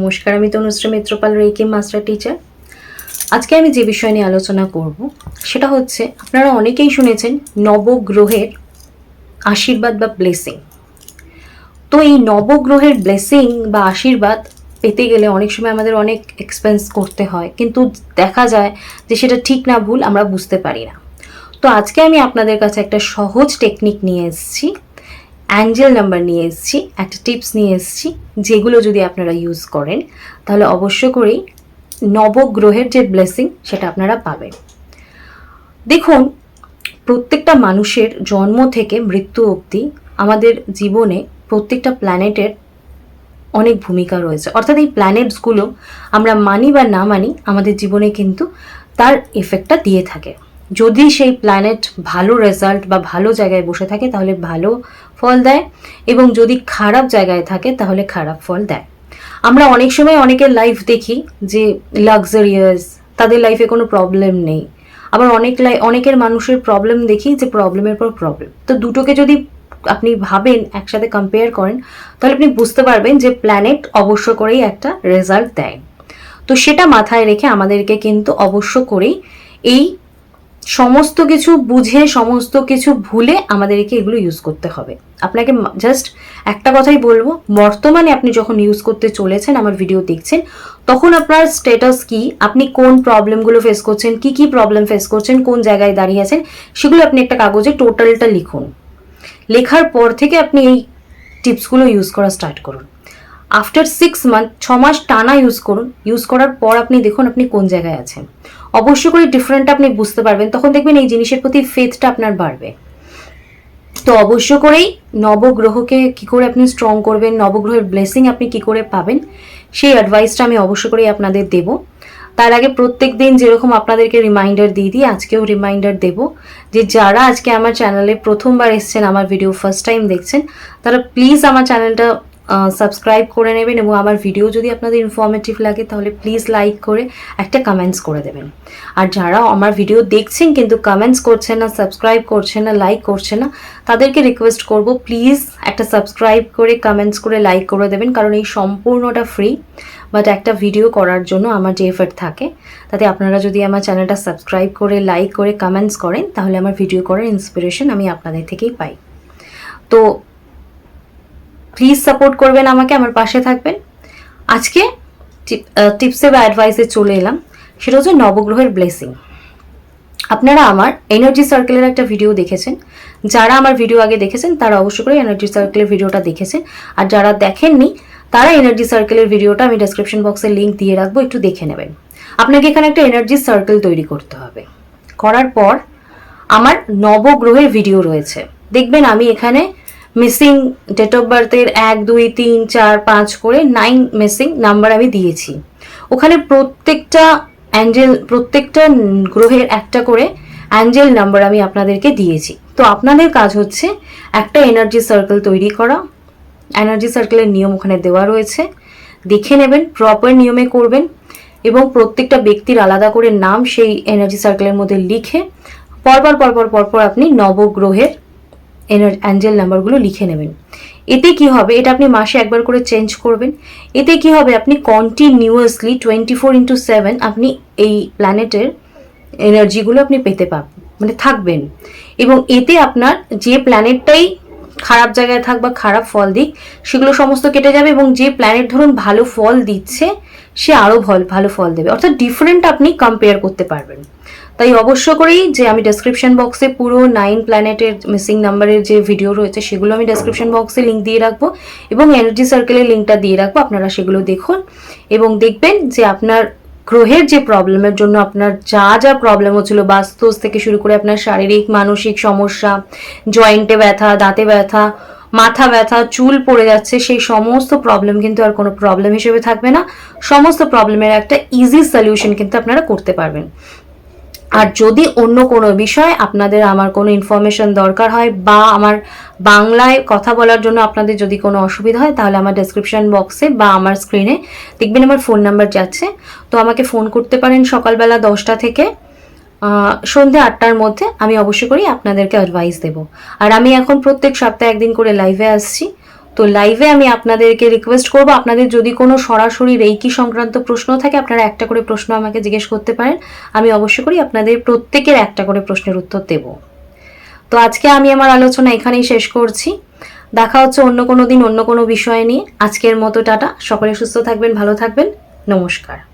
নমস্কার, আমি Tanushree Mitrapal reiki master teacher. আজকে আমি যে বিষয় নিয়ে আলোচনা করব, সেটা হচ্ছে, আপনারা অনেকেই শুনেছেন, নবগ্রহের আশীর্বাদ বা ব্লেসিং তো এই নবগ্রহের ব্লেসিং বা আশীর্বাদ পেতে গেলে অনেক সময় আমাদের অনেক এক্সপেন্স করতে হয়, কিন্তু দেখা যায় যে সেটা ঠিক না, ভুল আমরা বুঝতে পারি না। তো আজকে আমি আপনাদের কাছে একটা সহজ টেকনিক নিয়ে এসেছি অ্যাঞ্জেল নাম্বার নিয়ে এসেছি, একটা টিপস নিয়ে এসেছি, যেগুলো যদি আপনারা ইউজ করেন, তাহলে অবশ্য করেই নবগ্রহের যে ব্লেসিং সেটা আপনারা পাবেন। দেখুন, প্রত্যেকটা মানুষের জন্ম থেকে মৃত্যু অবধি আমাদের জীবনে প্রত্যেকটা প্ল্যানেটের অনেক ভূমিকা রয়েছে। অর্থাৎ এই প্ল্যানেটসগুলো আমরা মানি বা না মানি, আমাদের জীবনে কিন্তু তার এফেক্টটা দিয়ে থাকে। যদি সেই প্ল্যানেট ভালো রেজাল্ট বা ভালো জায়গায় বসে থাকে, তাহলে ভালো ফল দেয় এবং যদি খারাপ জায়গায় থাকে তাহলে খারাপ ফল দেয়। আমরা অনেক সময় অনেকের লাইফ দেখি যে লাক্সারিয়াস তাদের লাইফে কোনো প্রবলেম নেই। আবার অনেক লাই, অনেকের মানুষের প্রবলেম দেখি যে প্রবলেমের পর প্রবলেম তো দুটোকে যদি আপনি ভাবেন, একসাথে কম্পেয়ার করেন, তাহলে আপনি বুঝতে পারবেন যে প্ল্যানেট অবশ্য করেই একটা রেজাল্ট দেয়। তো সেটা মাথায় রেখে আমাদেরকে কিন্তু অবশ্য করেই এই সমস্ত কিছু বুঝে, সমস্ত কিছু ভুলে আমাদেরকে এগুলো ইউজ করতে হবে। আপনাকে জাস্ট একটা কথাই বলব, বর্তমানে আপনি যখন ইউজ করতে চলেছেন, আমার ভিডিও দেখছেন, তখন আপনার স্ট্যাটাস কি? আপনি কোন প্রবলেমগুলো ফেস করছেন? কি কি প্রবলেম ফেস করছেন? কোন জায়গায় দাঁড়িয়ে আছেন? সেগুলো আপনি একটা কাগজে টোটালটা লিখুন। লেখার পর থেকে আপনি এই টিপসগুলো ইউজ করা স্টার্ট করুন। আফটার সিক্স মান্থ ছ মাস টানা ইউজ করুন। ইউজ করার পর আপনি দেখুন আপনি কোন জায়গায় আছেন। অবশ্য করে ডিফারেন্ট আপনি বুঝতে পারবেন। তখন দেখবেন এই জিনিসের প্রতি ফেথটা আপনার বাড়বে। তো অবশ্য করেই নবগ্রহকে কি করে আপনি স্ট্রং করবেন, নবগ্রহের ব্লেসিং আপনি কি করে পাবেন, সেই অ্যাডভাইসটা আমি অবশ্য করেই আপনাদের দেব। তার আগে প্রত্যেক দিন যেরকম আপনাদেরকে রিমাইন্ডার দিয়ে দিই, আজকেও রিমাইন্ডার দেব যে যারা আজকে আমার চ্যানেলে প্রথমবার এসছেন, আমার ভিডিও ফার্স্ট টাইম দেখছেন, তারা প্লিজ আমার চ্যানেলটা সাবস্ক্রাইব করে নেবেন এবং আমার ভিডিও যদি আপনাদের ইনফর্মেটিভ লাগে, তাহলে প্লিজ লাইক করে একটা কমেন্টস করে দেবেন। আর যারা আমার ভিডিও দেখছেন কিন্তু কমেন্টস করছেন না সাবস্ক্রাইব করছেন না লাইক করছে না, তাদেরকে রিকোয়েস্ট করব প্লিজ একটা সাবস্ক্রাইব করে কমেন্টস করে লাইক করে দেবেন, কারণ এই সম্পূর্ণটা ফ্রি বাট একটা ভিডিও করার জন্য আমার যে এফার্ট থাকে, তাতে আপনারা যদি আমার চ্যানেলটা সাবস্ক্রাইব করে লাইক করে কমেন্টস করেন, তাহলে আমার ভিডিও করার ইন্সপিরেশন আমি আপনাদের থেকেই পাই। তো প্লিজ সাপোর্ট করবেন আমাকে, আমার পাশে থাকবেন। আজকে টিপসে বা অ্যাডভাইসে চলে এলাম। সেটা হচ্ছে নবগ্রহের ব্লেসিং আপনারা আমার এনার্জি সার্কেলের একটা ভিডিও দেখেছেন। যারা আমার ভিডিও আগে দেখেছেন, তারা অবশ্যই করে এনার্জি সার্কেলের ভিডিওটা দেখেছেন। আর যারা দেখেননি, তারা এনার্জি সার্কেলের ভিডিওটা আমি ডেসক্রিপশন বক্সে লিঙ্ক দিয়ে রাখব, একটু দেখে নেবেন। আপনাকে এখানে একটা এনার্জি সার্কেল তৈরি করতে হবে। করার পর আমার নবগ্রহের ভিডিও রয়েছে। দেখবেন আমি এখানে মিসিং ডেট অফ বার্থের এক, দুই, তিন, চার, পাঁচ করে নাইন মিসিং নাম্বার আমি দিয়েছি। ওখানে প্রত্যেকটা অ্যাঞ্জেল, প্রত্যেকটা গ্রহের একটা করে অ্যাঞ্জেল নাম্বার আমি আপনাদেরকে দিয়েছি। তো আপনাদের কাজ হচ্ছে একটা এনার্জি সার্কেল তৈরি করা। এনার্জি সার্কেলের নিয়ম ওখানে দেওয়া রয়েছে। দেখে নেবেন, প্রপার নিয়মে করবেন এবং প্রত্যেকটা ব্যক্তির আলাদা করে নাম সেই এনার্জি সার্কেলের মধ্যে লিখে পরপর পরপর পরপর আপনি নবগ্রহের এনার অ্যাঞ্জেল নাম্বারগুলো লিখে নেবেন। এতে কি হবে? এটা আপনি মাসে একবার করে চেঞ্জ করবেন। এতে কি হবে? আপনি continuously twenty four into seven আপনি এই প্ল্যানেটের এনার্জিগুলো আপনি পেতে পাবেন মানে থাকবেন। এবং এতে আপনার যে প্ল্যানেটটাই খারাপ জায়গায় থাক বা খারাপ ফল দিক, সেগুলো সমস্ত কেটে যাবে এবং যে প্ল্যানেট ধরুন ভালো ফল দিচ্ছে, সে আরও ভালো ভালো ফল দেবে। অর্থাৎ ডিফারেন্ট আপনি কম্পেয়ার করতে পারবেন। তাই অবশ্য করেই যে আমি ডেসক্রিপশন বক্সে পুরো নাইন প্ল্যানেটের মিসিং নাম্বারের যে ভিডিও রয়েছে, সেগুলো আমি ডেসক্রিপশন বক্সে লিঙ্ক দিয়ে রাখব এবং এনার্জি সার্কেলের লিঙ্কটা দিয়ে রাখব, আপনারা সেগুলো দেখুন। এবং দেখবেন যে আপনার গ্রহের যে প্রবলেমের জন্য আপনার যা যা প্রবলেম হচ্ছিল বাস্তুস থেকে শুরু করে আপনার শারীরিক, মানসিক সমস্যা জয়েন্টে ব্যথা, দাঁতে ব্যথা, মাথা ব্যথা, চুল পড়ে যাচ্ছে, সেই সমস্ত প্রবলেম কিন্তু আর কোনো প্রবলেম হিসেবে থাকবে না। সমস্ত প্রবলেমের একটা ইজি সলিউশন কিন্তু আপনারা করতে পারবেন। আর যদি অন্য কোনো বিষয় আপনাদের আমার কোনো ইনফরমেশন দরকার হয় বা আমার বাংলায় কথা বলার জন্য আপনাদের যদি কোনো অসুবিধা হয়, তাহলে আমার ডেসক্রিপশন বক্সে বা আমার স্ক্রিনে দেখবেন আমার ফোন নাম্বার যাচ্ছে। তো আমাকে ফোন করতে পারেন সকালবেলা দশটা থেকে সন্ধে আটটার মধ্যে। আমি অবশ্যই করি আপনাদেরকে অ্যাডভাইস দেব। আর আমি এখন প্রত্যেক সপ্তাহে একদিন করে লাইভে আসছি। তো লাইভে আমি আপনাদেরকে রিকোয়েস্ট করব, আপনাদের যদি কোনো সরাসরি রেইকি সংক্রান্ত প্রশ্ন থাকে, আপনারা একটা করে প্রশ্ন আমাকে জিজ্ঞেস করতে পারেন। আমি অবশ্য করি আপনাদের প্রত্যেকের একটা করে প্রশ্নের উত্তর দেব। তো আজকে আমি আমার আলোচনা এখানেই শেষ করছি। দেখা হচ্ছে অন্য কোনো দিন, অন্য কোনো বিষয় নিয়ে। আজকের মতো, টাটা। সকলে সুস্থ থাকবেন, ভালো থাকবেন। নমস্কার।